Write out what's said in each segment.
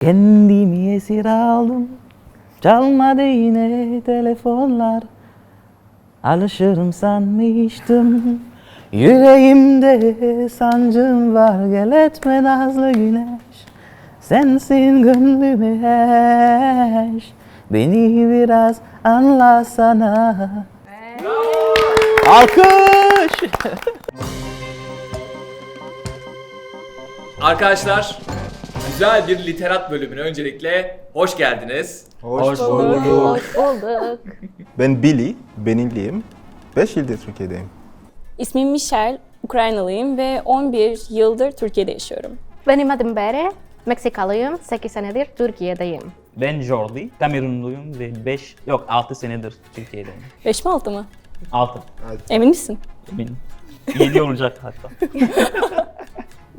Kendimi esir aldım. Çalmadı yine telefonlar. Alışırım sanmıştım. Yüreğimde sancım var. Gel etme nazlı güneş. Sensin gönlüme eş. Beni biraz anlasana Alkış! Arkadaşlar güzel bir literat bölümüne öncelikle hoş geldiniz. Hoş, bulduk. Bulduk. Ben Billy, Benimliyim. 5 yıldır Türkiye'deyim. İsmim Michelle, Ukraynalıyım ve 11 yıldır Türkiye'de yaşıyorum. Benim adım Bere. Meksikalıyım. 8 senedir Türkiye'deyim. Ben Jordi, Kamerunluyum ve 5, yok 6 senedir Türkiye'deyim. 5 mi 6 mı? 6, Emin misin? eminim. 7 olacak hatta.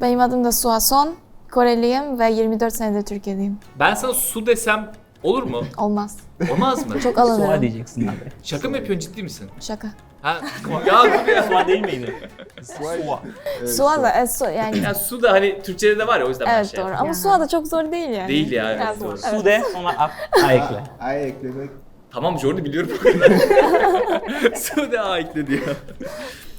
Benim adım da Suason. Koreliyim ve 24 senedir Türkiye'deyim. Ben sana su desem olur mu? Olmaz. Olmaz mı? Çok Suha alınırım. diyeceksin abi. Şaka mı yapıyorsun ciddi misin? Şaka. Ha ya dur ya. Suha değil miydi? Suha. Sua da e, su, yani Ya su da hani Türkçe'de de var ya o yüzden ben evet şey doğru. Ama Sua da çok zor değil yani. Değil ya. Biraz evet, doğru. zor. Su de sonra a, a ekle. Ay eklemek. Tamam Jordi biliyorum. su da A ekledi ya.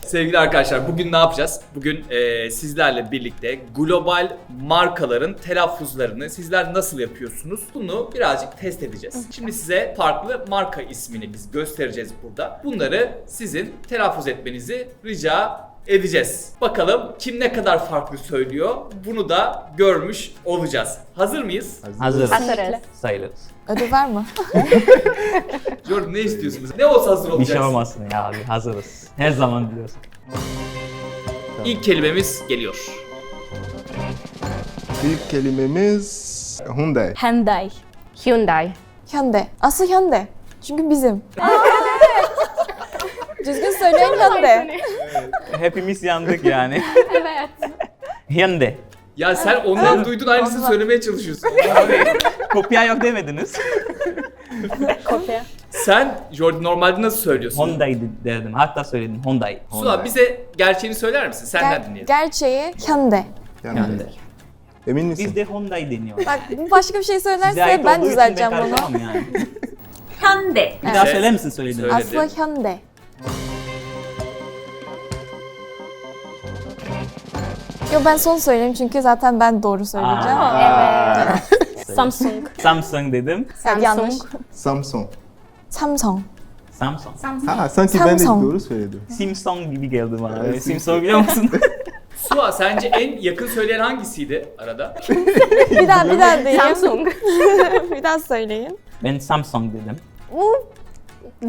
Sevgili arkadaşlar bugün ne yapacağız? Bugün e, sizlerle birlikte global markaların telaffuzlarını sizler nasıl yapıyorsunuz? Bunu birazcık test edeceğiz. Şimdi size farklı marka ismini biz göstereceğiz burada. Bunları sizin telaffuz etmenizi rica edeceğiz. Bakalım kim ne kadar farklı söylüyor bunu da görmüş olacağız. Hazır mıyız? Hazır. Hazırız. Sayılırız. Ödül var mı? Jordan ne istiyorsunuz? Ne olsa hazır Bir şey olacaksın. olmasın ya abi hazırız. Her zaman biliyorsun. İlk kelimemiz geliyor. İlk kelimemiz Hyundai. Hyundai. Hyundai. Hyundai. Aslı Hyundai. Çünkü bizim. Düzgün söyleyin Hyundai. Hepimiz yandık yani. Evet. Hyundai. Ya sen ondan duydun aynısını söylemeye çalışıyorsun. Kopya yok demediniz. Kopya. Sen Jordi normalde nasıl söylüyorsun? Hyundai derdim. Hatta söyledim Hyundai. Sula bize gerçeğini söyler misin? Senden Ger- dinleyelim. gerçeği Hyundai. Hyundai. Emin misin? Bizde Hyundai deniyor. Bak bu başka bir şey söylerse ben düzelteceğim bunu. yani. Hyundai. Bir daha Evet. söyler misin söylediğini? Söyle. Aslı Hyundai. Yo ben son söyleyeyim çünkü zaten ben doğru söyleyeceğim. Aa, Evet. Samsung. Samsung dedim. Evet, yanlış. Samsung. Samsung. Samsung. Ha sanki ben de Samsung. doğru söyledim. Simpson gibi geldi bana. Evet, Simpson biliyor musun? Sula sence en yakın söyleyen hangisiydi arada? Bir daha bir daha diyeyim. Samsung. bir daha söyleyin. ben Samsung dedim. Bu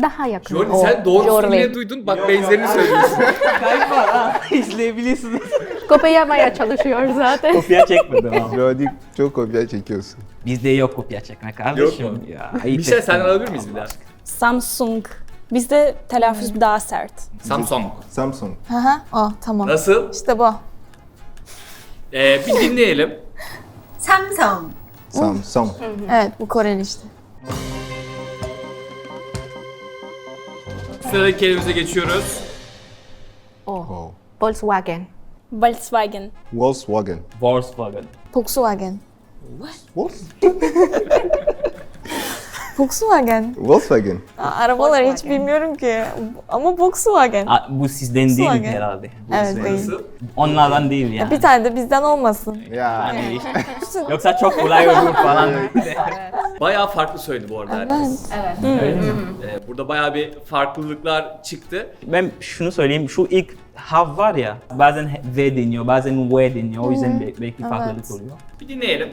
Daha yakın. Jordi sen doğrusunu Jordi. bile duydun. Bak benzerini söylüyorsun. Kayıp var ha. İzleyebilirsiniz. Kopyalamaya çalışıyor zaten. kopya çekmedim ama. Jordi çok kopya çekiyorsun. Bizde yok kopya çekme kardeşim. Yok mu? Ya, ayıp Bir şey ettin. senden alabilir miyiz bir daha? Samsung. Bizde telaffuz daha sert. Samsung. Samsung. Hı hı. Oh tamam. Nasıl? İşte bu. Ee, bir dinleyelim. Samsung. Samsung. Evet bu Koreli işte. Sıradaki kelimemize geçiyoruz. Oh. Oh. Volkswagen. Volkswagen. Volkswagen. Volkswagen. Volkswagen. What? Volkswagen. Volkswagen. Aa, arabaları hiç bilmiyorum ki. Ama Volkswagen. Aa, bu sizden değil Volkswagen. herhalde. Bu Evet, değil. Onlardan değil yani. Bir tane de bizden olmasın. Ya. Yani işte. Yoksa çok kolay olur falan. Bayağı farklı söyledi bu arada herkes. Evet. Ee, burada bayağı bir farklılıklar çıktı. ben şunu söyleyeyim. Şu ilk hav var ya. Bazen V deniyor, bazen V deniyor. O yüzden be- belki farklılık oluyor. Bir dinleyelim.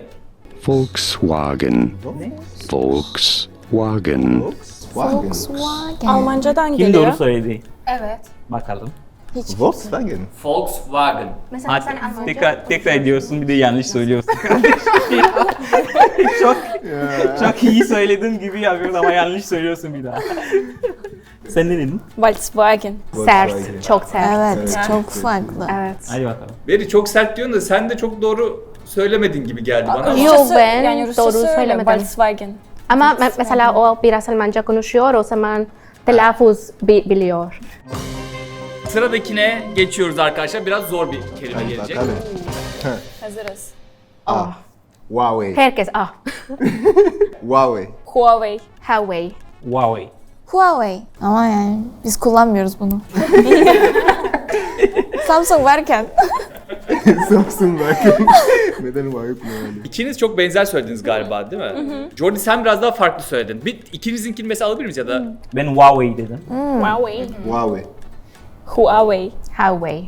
Volkswagen. Volkswagen. Volkswagen. Volkswagen. Almancadan Kim geliyor. doğru söyledi? Evet. Bakalım. Hiç. Volkswagen. Volkswagen. Mesela Hadi sen Almanca tekrar, tekrar ediyorsun bir de yanlış söylüyorsun. çok çok iyi söylediğim gibi yapıyorsun ama yanlış söylüyorsun bir daha. Sen ne dedin? Volkswagen. Sert. Çok sert. Evet, çok farklı. Evet. Hadi bakalım. Beri çok sert diyorsun da sen de çok doğru söylemedin gibi geldi bana. ama- Yok, Rusçası- ben doğru öyle, söylemedim. Volkswagen. Ama me- mesela o biraz Almanca konuşuyor o zaman telaffuz bi- biliyor. Sıradakine geçiyoruz arkadaşlar. Biraz zor bir kelime Hadi gelecek. bakalım. Hazırız. Oh. Huawei. Herkes ah. Huawei. Huawei. Huawei. Huawei. Huawei. Ama yani biz kullanmıyoruz bunu. Samsung varken. Samsung bakın. Neden Huawei kullanıyor? İkiniz çok benzer söylediniz galiba değil mi? Jordi sen biraz daha farklı söyledin. Bir ikinizinkini mesela alabilir miyiz ya da? Ben Huawei dedim. Huawei. Huawei. Huawei. Huawei.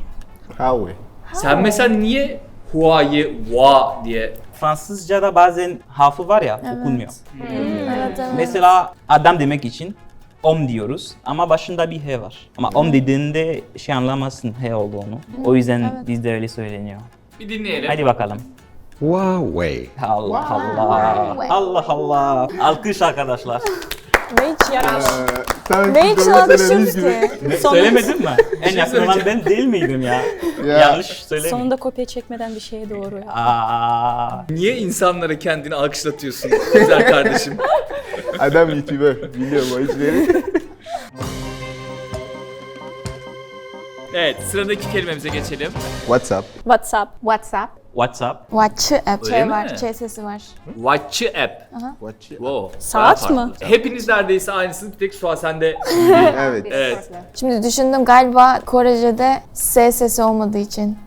Huawei. Sen mesela niye Huawei Hua diye Fransızca'da bazen harfi var ya okunmuyor. evet evet. Mesela adam demek için om diyoruz ama başında bir he var. Ama om dediğinde şey anlamazsın he olduğunu. O yüzden bizde öyle söyleniyor. bir dinleyelim. Hadi bakalım. Huawei. Allah Allah. Allah Allah. Alkış arkadaşlar. Ve hiç yaraş. Ee, sanki Ve hiç ki. gibi. Söylemedin mi? En şey yakın olan ben değil miydim ya? Ya. Yanlış söylemedim. Sonunda kopya çekmeden bir şeye doğru ya. Aa, Niye insanlara kendini alkışlatıyorsun güzel kardeşim? Adam YouTuber. Biliyorum o işleri. Evet sıradaki kelimemize geçelim. WhatsApp. WhatsApp. WhatsApp. WhatsApp. Watch app. Öyle Ç mi? var. Ç sesi var. Watch app. Watch. Wow. Saat bayağı mı? Hepiniz neredeyse aynısınız. Bir tek Suha sende. Evet. Evet. Şimdi düşündüm galiba Korece'de S sesi olmadığı için.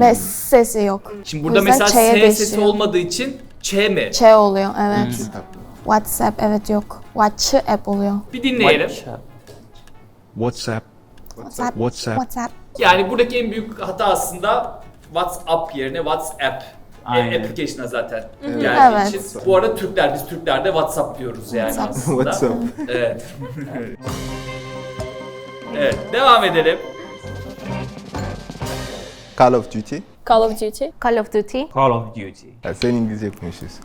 Ve S sesi yok. Şimdi burada yüzden mesela Ç'ye S sesi değiştiriyor. olmadığı için Ç mi? Ç oluyor evet. WhatsApp evet yok. Watch app oluyor. Bir dinleyelim. WhatsApp. WhatsApp. WhatsApp. WhatsApp. WhatsApp. Yani buradaki en büyük hata aslında WhatsApp yerine WhatsApp. Aynen. E, application'a zaten geldiği Evet. için. Bu arada Türkler, biz Türkler de WhatsApp diyoruz yani WhatsApp. aslında. WhatsApp. Evet. evet, devam edelim. Call of Duty. Call of Duty. Call of Duty. Call of Duty. Ya sen İngilizce konuşuyorsun.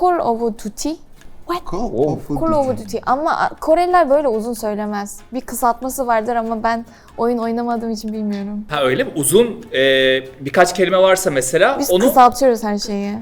Call of Duty. Of Call of Duty. Ama Koreliler böyle uzun söylemez. Bir kısaltması vardır ama ben oyun oynamadığım için bilmiyorum. Ha öyle mi? Uzun e, birkaç kelime varsa mesela Biz onu kısaltıyoruz her şeyi.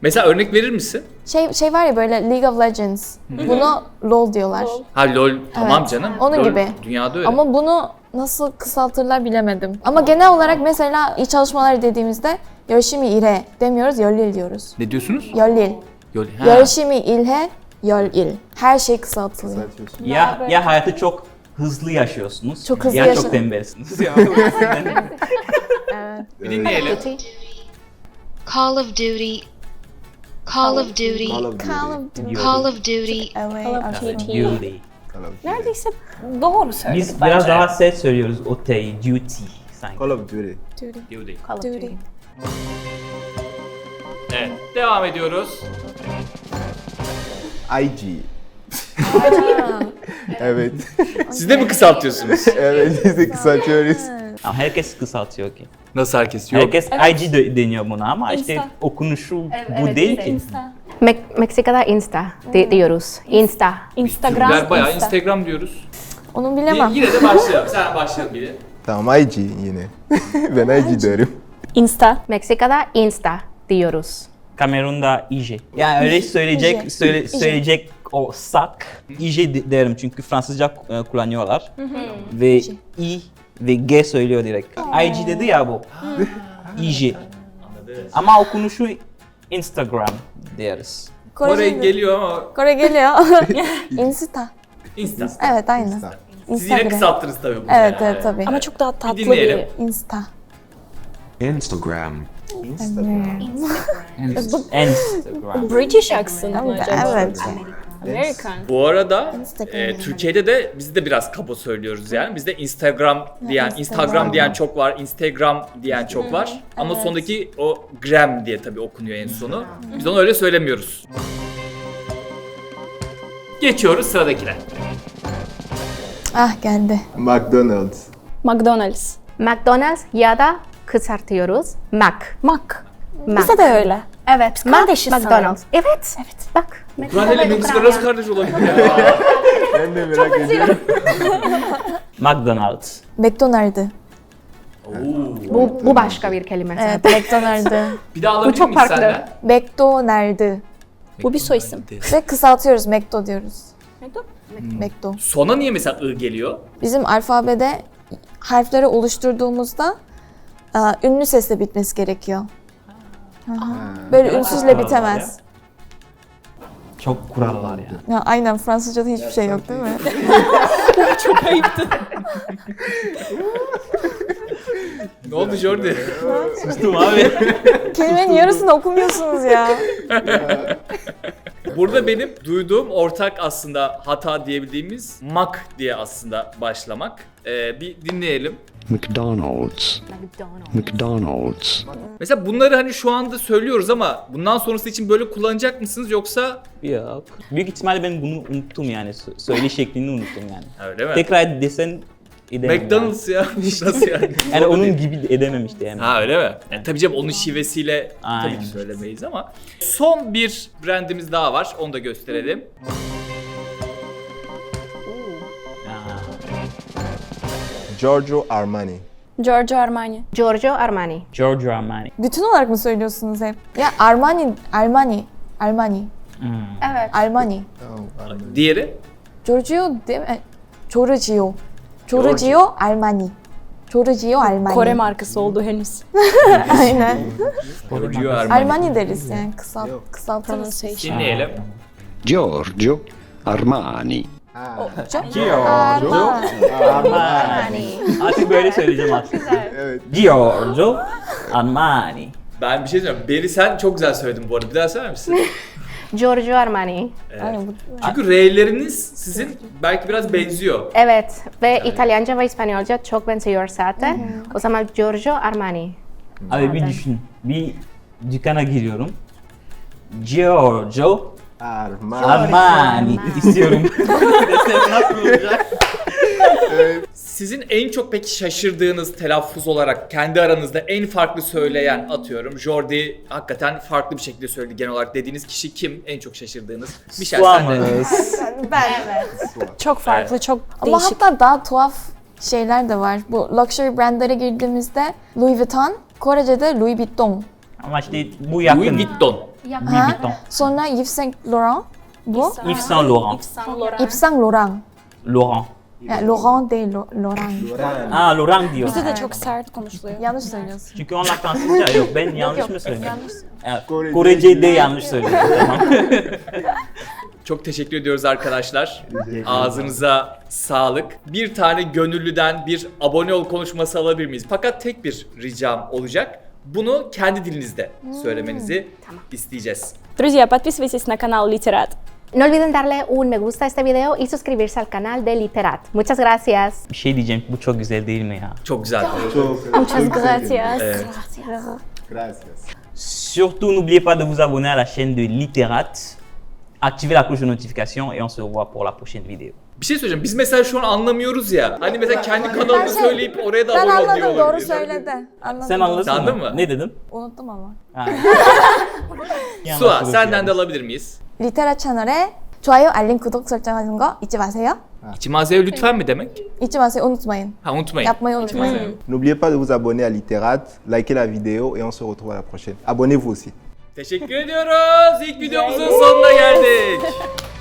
mesela örnek verir misin? Şey şey var ya böyle League of Legends. Bunu LoL diyorlar. Ha lol tamam Evet, canım. onun LOL gibi. Dünyada öyle. Ama bunu nasıl kısaltırlar bilemedim. Ama genel olarak mesela iyi çalışmalar dediğimizde Yoshimi ire demiyoruz, Yolil diyoruz. Ne diyorsunuz? Yolil. Yol. Ha. Yoshimi ilhe, Yolil. Her şey kısaltılıyor. Ya ya hayatı çok hızlı yaşıyorsunuz. Çok hızlı ya yaşa- çok tembelsiniz. Ya. Bir dinleyelim. Duty. Call of Duty. Call of Duty. Call of Duty. Call of Duty. Call of Duty. Duty. Duty. Call of Duty. Neredeyse doğru söyledik Biz bence. biraz daha ses söylüyoruz o T'yi. Duty sanki. Call of Duty. Duty. Call of Duty. Duty. Evet, devam ediyoruz. IG. evet. Siz de mi kısaltıyorsunuz? evet biz de kısaltıyoruz. Ama herkes kısaltıyor ki. Nasıl herkes? Yok. Herkes IG de- deniyor buna ama işte Insta. okunuşu bu değil ki. Me- Meksika'da Insta di- diyoruz. Insta. Instagram. Türkler bayağı Insta. Instagram diyoruz. Onu Y- bilemem. yine de başlayalım. Sen başlayalım biri. Tamam IG yine. ben IG diyorum. Insta. Meksika'da Insta diyoruz. Kamerun'da IJ. Yani öyle söyleyecek IJ. söyle, söyleyecek olsak IJ de- derim çünkü Fransızca e, kullanıyorlar. Ve I ve G söylüyor direkt. IG dedi ya bu. IJ. Ama okunuşu Instagram deriz. Kore Kore, geliyor ama Kore geliyor. Insta. Insta. Evet aynı. Insta. Siz yine Instagram. kısalttınız tabii bunu. Evet yani. evet tabii. Ama çok daha tatlı bir... dinleyelim. Insta. Instagram. Instagram. Instagram. British accent mı acaba? Evet. American. Bu arada e, Türkiye'de de biz de biraz kaba söylüyoruz yani. Bizde Instagram diyen, Instagram. Instagram diyen çok var, Instagram diyen çok var. Ama Evet. sondaki o gram diye tabii okunuyor en sonu. Biz onu öyle söylemiyoruz. Geçiyoruz sıradakine. Ah geldi. McDonald's. McDonald's. McDonald's ya da kısaltıyoruz. Mac. Mac. Mac. Bizde de öyle. Evet. Mac, kardeşiz McDonald's. Evet. Evet. Bak. Kur'an ile Meksika nasıl kardeş olabilir ya? Ben de merak ediyorum. McDonald's. McDonald's. Bu, bu başka bir kelime. Evet McDonald's. Bir daha alabilir çok miyiz farklı. senden? McDonald's. Bu bir soy isim. Ve kısaltıyoruz McDo diyoruz. McDo. Sona niye mesela ı geliyor? Bizim alfabede harfleri oluşturduğumuzda e, ünlü sesle bitmesi gerekiyor. Böyle ünsüzle bitemez. Çok kural var ya. Ya aynen Fransızca'da hiçbir şey yok değil mi? Çok ayıptı. Ne oldu Jordi? Sustum abi. Kelimenin yarısını okumuyorsunuz ya. Burada benim duyduğum ortak aslında hata diyebildiğimiz mak diye aslında başlamak. Ee, bir dinleyelim. McDonald's. McDonald's. Mesela bunları hani şu anda söylüyoruz ama bundan sonrası için böyle kullanacak mısınız yoksa Yok. Büyük ihtimalle ben bunu unuttum yani. Sö- Söyle şeklini unuttum yani. öyle mi? Tekrar desen edemem. McDonald's ya. Nasıl yani? Yani. yani onun gibi edememişti yani. Ha öyle mi? Yani tabii canım onun şivesiyle tabii Aynen. ki söylemeyiz ama. Son bir brandimiz daha var. Onu da gösterelim. Giorgio Armani. Giorgio Armani. Giorgio Armani. Giorgio Armani. Bütün olarak mı söylüyorsunuz hep? Ya Armani, Armani, Armani, Hmm. Evet. Armani. Diğeri Giorgio değil mi? Giorgio. Giorgio Armani. Giorgio Armani. Kore markası oldu henüz. Aynen. Giorgio Armani. Armani deriz yani kısalt, kısaltırız. Pronunciation. Dinleyelim. Giorgio Armani. Giorgio Armani. Artık böyle söyleyeceğim artık. Giorgio Armani. Ben bir şey söyleyeyim. Beri sen çok güzel söyledin bu arada. Bir daha söyler misin? Giorgio Armani. Bu. Çünkü R'leriniz sizin belki biraz benziyor. Evet ve İtalyanca ve İspanyolca çok benziyor zaten. O zaman Giorgio Armani. Abi bir düşün. Bir dükkana giriyorum. Giorgio Armani. Armani istiyorum. Desem nasıl olacak? Sizin en çok peki şaşırdığınız telaffuz olarak kendi aranızda en farklı söyleyen atıyorum. Jordi hakikaten farklı bir şekilde söyledi genel olarak dediğiniz kişi kim? En çok şaşırdığınız? Michel sen de. Suamız. Çok farklı, çok Ama değişik. hatta daha tuhaf şeyler de var. Bu luxury brandlere girdiğimizde Louis Vuitton, Korece'de Louis Vuitton. Ama işte bu yakın. Louis Vuitton. Louis Ha? Vuitton. Sonra Yves Saint Laurent. Bu Yves Saint Laurent. Yves Saint Laurent. Laurent. Yani Laurent değil, Lo- Laurent. Aa Laurent diyor. Bizde de çok sert konuşuluyor. Yanlış söylüyorsun. Çünkü onlar Fransızca yok. Ben yanlış mı söylüyorum? Yanlış. Evet, Korece- Korece'de yanlış söylüyorum. tamam. Çok teşekkür ediyoruz arkadaşlar. Ağzınıza sağlık. Bir tane gönüllüden bir abone ol konuşması alabilir miyiz? Fakat tek bir ricam olacak. Bunu kendi dilinizde söylemenizi isteyeceğiz. Друзья, подписывайтесь на канал Литерат. No olviden darle un me gusta a este video y suscribirse al canal de Literat. Muchas gracias. Bir şey diyeceğim. Bu çok güzel değil mi ya? Çok güzel. Muchas gracias. Gracias. Surtout, n'oubliez pas de vous abonner à la chaîne de Littérat. Activez la cloche de notification et on se revoit pour la prochaine vidéo. Bir şey söyleyeceğim. Biz mesela şu an anlamıyoruz ya. Hani mesela kendi kanalını söyleyip oraya da Ben abone ol diyor anladım, doğru olabilir. söyledi. Anladım. Sen anladın Sen mı? anladın mı? Ne dedim? Unuttum ama. Ha. Sua senden de alabilir miyiz? 리테라 채널에 좋아요, 알림, 구독 설정하는 거 잊지 마세요. İçimazeyo lütfen mi demek? 잊지 마세요, unutmayın. Ha unutmayın. Yapmayı unutmayın. N'oubliez pas de vous abonner à Littérat, likez la vidéo et on se retrouve à la prochaine. Abonnez-vous aussi. Teşekkür ediyoruz. İlk videomuzun sonuna geldik.